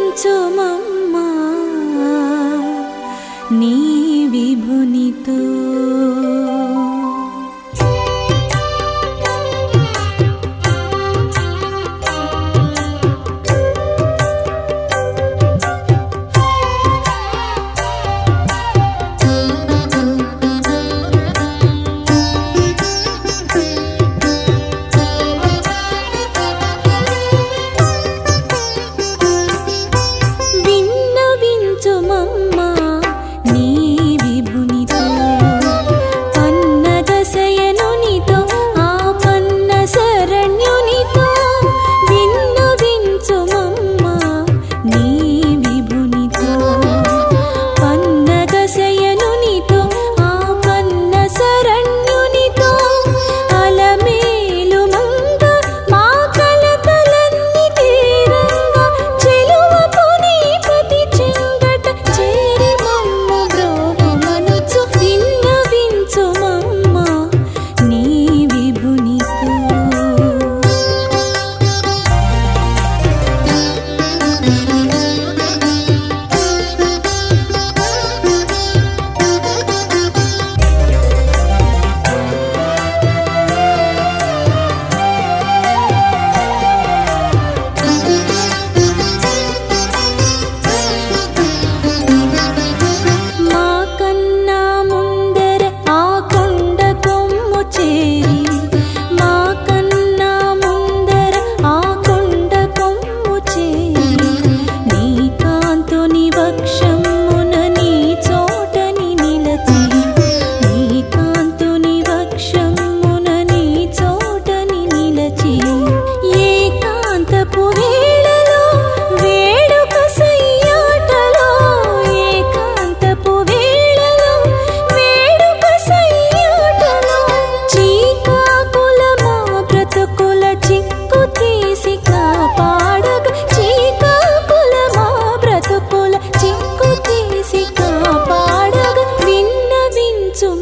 విన్నవించుమమ్మా నీ విభునితో വർഷം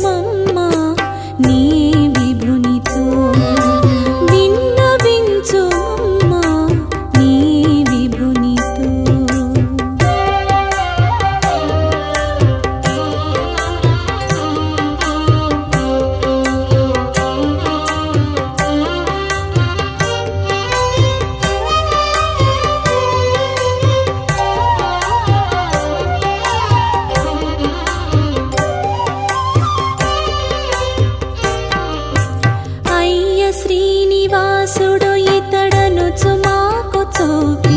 మమ్మ నీ శ్రీనివాసుడు ఇతడను చుమాకు చూపి